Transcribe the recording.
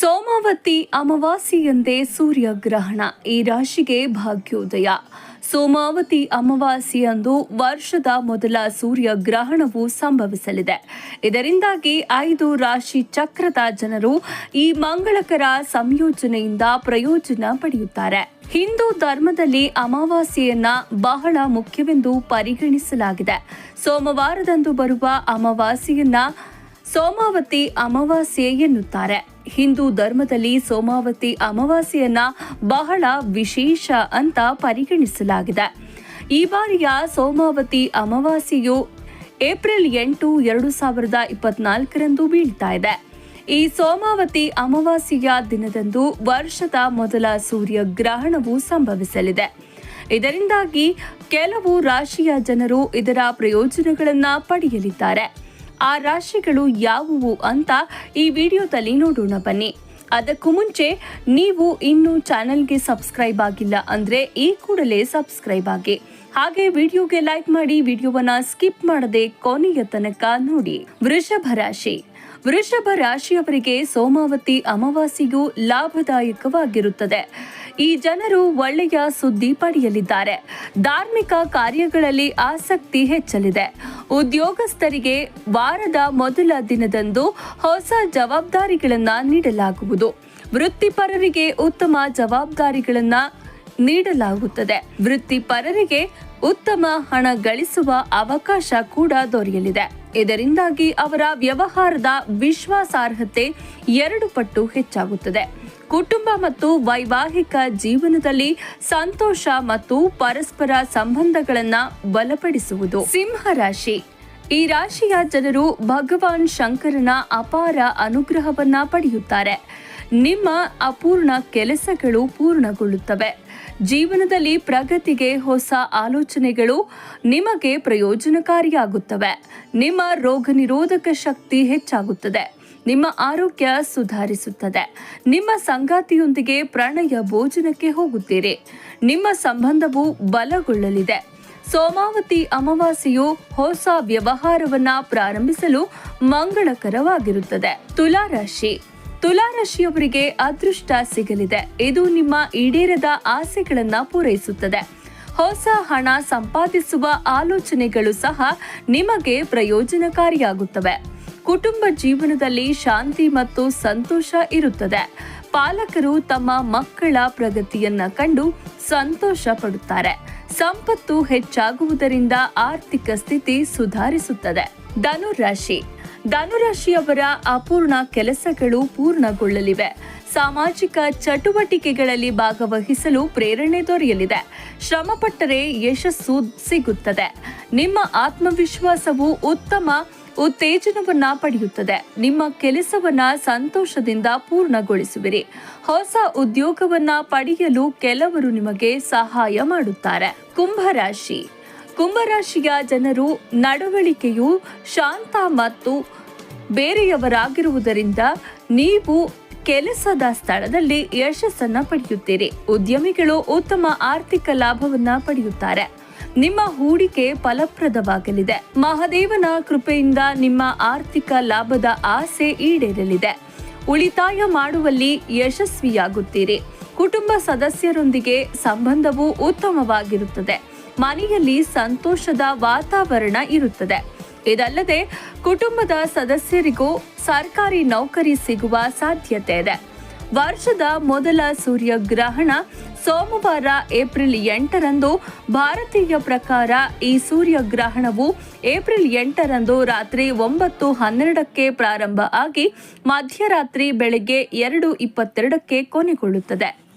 ಸೋಮಾವತಿ ಅಮಾವಾಸ್ಯೆಯಂದೇ ಸೂರ್ಯಗ್ರಹಣ. ಈ ರಾಶಿಗೆ ಭಾಗ್ಯೋದಯ. ಸೋಮಾವತಿ ಅಮಾವಾಸ್ಯೆಯಂದು ವರ್ಷದ ಮೊದಲ ಸೂರ್ಯಗ್ರಹಣವು ಸಂಭವಿಸಲಿದೆ. ಇದರಿಂದಾಗಿ ಐದು ರಾಶಿ ಚಕ್ರದ ಜನರು ಈ ಮಂಗಳಕರ ಸಂಯೋಜನೆಯಿಂದ ಪ್ರಯೋಜನ ಪಡೆಯುತ್ತಾರೆ. ಹಿಂದೂ ಧರ್ಮದಲ್ಲಿ ಅಮಾವಾಸ್ಯೆಯನ್ನ ಬಹಳ ಮುಖ್ಯವೆಂದು ಪರಿಗಣಿಸಲಾಗಿದೆ. ಸೋಮವಾರದಂದು ಬರುವ ಅಮಾವಾಸ್ಯೆಯನ್ನ ಸೋಮಾವತಿ ಅಮಾವಾಸ್ಯೆ ಎನ್ನುತ್ತಾರೆ. ಹಿಂದೂ ಧರ್ಮದಲ್ಲಿ ಸೋಮಾವತಿ ಅಮಾವಾಸ್ಯೆಯನ್ನ ಬಹಳ ವಿಶೇಷ ಅಂತ ಪರಿಗಣಿಸಲಾಗಿದೆ. ಈ ಬಾರಿಯ ಸೋಮಾವತಿ ಅಮಾವಾಸ್ಯೆಯು ಏಪ್ರಿಲ್ ಎಂಟು ಎರಡು ಸಾವಿರದ ಇಪ್ಪತ್ನಾಲ್ಕರಂದು ಬೀಳ್ತಾ ಇದೆ. ಈ ಸೋಮಾವತಿ ಅಮಾವಾಸ್ಯೆಯ ದಿನದಂದು ವರ್ಷದ ಮೊದಲ ಸೂರ್ಯಗ್ರಹಣವು ಸಂಭವಿಸಲಿದೆ. ಇದರಿಂದಾಗಿ ಕೆಲವು ರಾಶಿಯ ಜನರು ಇದರ ಪ್ರಯೋಜನಗಳನ್ನು ಪಡೆಯಲಿದ್ದಾರೆ. ಆ ರಾಶಿಗಳು ಯಾವುವು ಅಂತ ಈ ವಿಡಿಯೋದಲ್ಲಿ ನೋಡೋಣ ಬನ್ನಿ. ಅದಕ್ಕೂ ಮುಂಚೆ ನೀವು ಇನ್ನೂ ಚಾನಲ್ಗೆ ಸಬ್ಸ್ಕ್ರೈಬ್ ಆಗಿಲ್ಲ ಅಂದರೆ ಈ ಕೂಡಲೇ ಸಬ್ಸ್ಕ್ರೈಬ್ ಆಗಿ. ಹಾಗೆ ವಿಡಿಯೋಗೆ ಲೈಕ್ ಮಾಡಿ ವಿಡಿಯೋವನ್ನು ಸ್ಕಿಪ್ ಮಾಡದೆ ಕೊನೆಯ ತನಕ ನೋಡಿ. ವೃಷಭ ರಾಶಿ. ವೃಷಭ ರಾಶಿಯವರಿಗೆ ಸೋಮಾವತಿ ಅಮಾವಾಸ್ಯೆಯು ಲಾಭದಾಯಕವಾಗಿರುತ್ತದೆ. ಈ ಜನರು ಒಳ್ಳೆಯ ಸುದ್ದಿ ಪಡೆಯಲಿದ್ದಾರೆ. ಧಾರ್ಮಿಕ ಕಾರ್ಯಗಳಲ್ಲಿ ಆಸಕ್ತಿ ಹೆಚ್ಚಲಿದೆ. ಉದ್ಯೋಗಸ್ಥರಿಗೆ ವಾರದ ಮೊದಲ ದಿನದಂದು ಹೊಸ ಜವಾಬ್ದಾರಿಗಳನ್ನು ನೀಡಲಾಗುವುದು. ವೃತ್ತಿಪರರಿಗೆ ಉತ್ತಮ ಜವಾಬ್ದಾರಿಗಳನ್ನು ನೀಡಲಾಗುತ್ತದೆ. ವೃತ್ತಿಪರರಿಗೆ ಉತ್ತಮ ಹಣ ಗಳಿಸುವ ಅವಕಾಶ ಕೂಡ ದೊರೆಯಲಿದೆ. ಇದರಿಂದಾಗಿ ಅವರ ವ್ಯವಹಾರದ ವಿಶ್ವಾಸಾರ್ಹತೆ ಎರಡು ಪಟ್ಟು ಹೆಚ್ಚಾಗುತ್ತದೆ. ಕುಟುಂಬ ಮತ್ತು ವೈವಾಹಿಕ ಜೀವನದಲ್ಲಿ ಸಂತೋಷ ಮತ್ತು ಪರಸ್ಪರ ಸಂಬಂಧಗಳನ್ನ ಬಲಪಡಿಸುವುದು. ಸಿಂಹ ರಾಶಿ. ಈ ರಾಶಿಯ ಜನರು ಭಗವಾನ್ ಶಂಕರನ ಅಪಾರ ಅನುಗ್ರಹವನ್ನ ಪಡೆಯುತ್ತಾರೆ. ನಿಮ್ಮ ಅಪೂರ್ಣ ಕೆಲಸಗಳು ಪೂರ್ಣಗೊಳ್ಳುತ್ತವೆ. ಜೀವನದಲ್ಲಿ ಪ್ರಗತಿಗೆ ಹೊಸ ಆಲೋಚನೆಗಳು ನಿಮಗೆ ಪ್ರಯೋಜನಕಾರಿಯಾಗುತ್ತವೆ. ನಿಮ್ಮ ರೋಗ ನಿರೋಧಕ ಶಕ್ತಿ ಹೆಚ್ಚಾಗುತ್ತದೆ. ನಿಮ್ಮ ಆರೋಗ್ಯ ಸುಧಾರಿಸುತ್ತದೆ. ನಿಮ್ಮ ಸಂಗಾತಿಯೊಂದಿಗೆ ಪ್ರಣಯ ಭೋಜನಕ್ಕೆ ಹೋಗುತ್ತೀರಿ. ನಿಮ್ಮ ಸಂಬಂಧವು ಬಲಗೊಳ್ಳಲಿದೆ. ಸೋಮಾವತಿ ಅಮಾವಾಸ್ಯೆಯು ಹೊಸ ವ್ಯವಹಾರವನ್ನ ಪ್ರಾರಂಭಿಸಲು ಮಂಗಳಕರವಾಗಿರುತ್ತದೆ. ತುಲಾರಾಶಿ. ತುಲಾರಾಶಿಯವರಿಗೆ ಅದೃಷ್ಟ ಸಿಗಲಿದೆ. ಇದು ನಿಮ್ಮ ಈಡೇರದ ಆಸೆಗಳನ್ನ ಪೂರೈಸುತ್ತದೆ. ಹೊಸ ಹಣ ಸಂಪಾದಿಸುವ ಆಲೋಚನೆಗಳು ಸಹ ನಿಮಗೆ ಪ್ರಯೋಜನಕಾರಿಯಾಗುತ್ತವೆ. ಕುಟುಂಬ ಜೀವನದಲ್ಲಿ ಶಾಂತಿ ಮತ್ತು ಸಂತೋಷ ಇರುತ್ತದೆ. ಪಾಲಕರು ತಮ್ಮ ಮಕ್ಕಳ ಪ್ರಗತಿಯನ್ನ ಕಂಡು ಸಂತೋಷ ಪಡುತ್ತಾರೆ. ಸಂಪತ್ತು ಹೆಚ್ಚಾಗುವುದರಿಂದ ಆರ್ಥಿಕ ಸ್ಥಿತಿ ಸುಧಾರಿಸುತ್ತದೆ. ಧನುರಾಶಿ. ಧನುರಾಶಿಯವರ ಅಪೂರ್ಣ ಕೆಲಸಗಳು ಪೂರ್ಣಗೊಳ್ಳಲಿವೆ. ಸಾಮಾಜಿಕ ಚಟುವಟಿಕೆಗಳಲ್ಲಿ ಭಾಗವಹಿಸಲು ಪ್ರೇರಣೆ ದೊರೆಯಲಿದೆ. ಶ್ರಮಪಟ್ಟರೆ ಯಶಸ್ಸು ಸಿಗುತ್ತದೆ. ನಿಮ್ಮ ಆತ್ಮವಿಶ್ವಾಸವು ಉತ್ತಮ ಉತ್ತೇಜನವನ್ನ ಪಡೆಯುತ್ತದೆ. ನಿಮ್ಮ ಕೆಲಸವನ್ನ ಸಂತೋಷದಿಂದ ಪೂರ್ಣಗೊಳಿಸುವಿರಿ. ಹೊಸ ಉದ್ಯೋಗವನ್ನ ಪಡೆಯಲು ಕೆಲವರು ನಿಮಗೆ ಸಹಾಯ ಮಾಡುತ್ತಾರೆ. ಕುಂಭರಾಶಿ. ಕುಂಭರಾಶಿಯ ಜನರು ನಡವಳಿಕೆಯು ಶಾಂತ ಮತ್ತು ಬೇರೆಯವರಾಗಿರುವುದರಿಂದ ನೀವು ಕೆಲಸದ ಸ್ಥಳದಲ್ಲಿ ಯಶಸ್ಸನ್ನ ಪಡೆಯುತ್ತೀರಿ. ಉದ್ಯಮಿಗಳು ಉತ್ತಮ ಆರ್ಥಿಕ ಲಾಭವನ್ನ ಪಡೆಯುತ್ತಾರೆ. ನಿಮ್ಮ ಹೂಡಿಕೆ ಫಲಪ್ರದವಾಗಲಿದೆ. ಮಹಾದೇವನ ಕೃಪೆಯಿಂದ ನಿಮ್ಮ ಆರ್ಥಿಕ ಲಾಭದ ಆಸೆ ಈಡೇರಲಿದೆ. ಉಳಿತಾಯ ಮಾಡುವಲ್ಲಿ ಯಶಸ್ವಿಯಾಗುತ್ತೀರಿ. ಕುಟುಂಬ ಸದಸ್ಯರೊಂದಿಗೆ ಸಂಬಂಧವು ಉತ್ತಮವಾಗಿರುತ್ತದೆ. ಮನೆಯಲ್ಲಿ ಸಂತೋಷದ ವಾತಾವರಣ ಇರುತ್ತದೆ. ಇದಲ್ಲದೆ ಕುಟುಂಬದ ಸದಸ್ಯರಿಗೂ ಸರ್ಕಾರಿ ನೌಕರಿ ಸಿಗುವ ಸಾಧ್ಯತೆ ಇದೆ. ವರ್ಷದ ಮೊದಲ ಸೂರ್ಯಗ್ರಹಣ ಸೋಮವಾರ ಏಪ್ರಿಲ್ ಎಂಟರಂದು. ಭಾರತೀಯ ಪ್ರಕಾರ ಈ ಸೂರ್ಯಗ್ರಹಣವು ಏಪ್ರಿಲ್ ಎಂಟರಂದು ರಾತ್ರಿ ಒಂಬತ್ತು ಹನ್ನೆರಡಕ್ಕೆ ಪ್ರಾರಂಭ ಆಗಿ ಮಧ್ಯರಾತ್ರಿ ಬೆಳಗ್ಗೆ ಎರಡು ಇಪ್ಪತ್ತೆರಡಕ್ಕೆ ಕೊನೆಗೊಳ್ಳುತ್ತದೆ.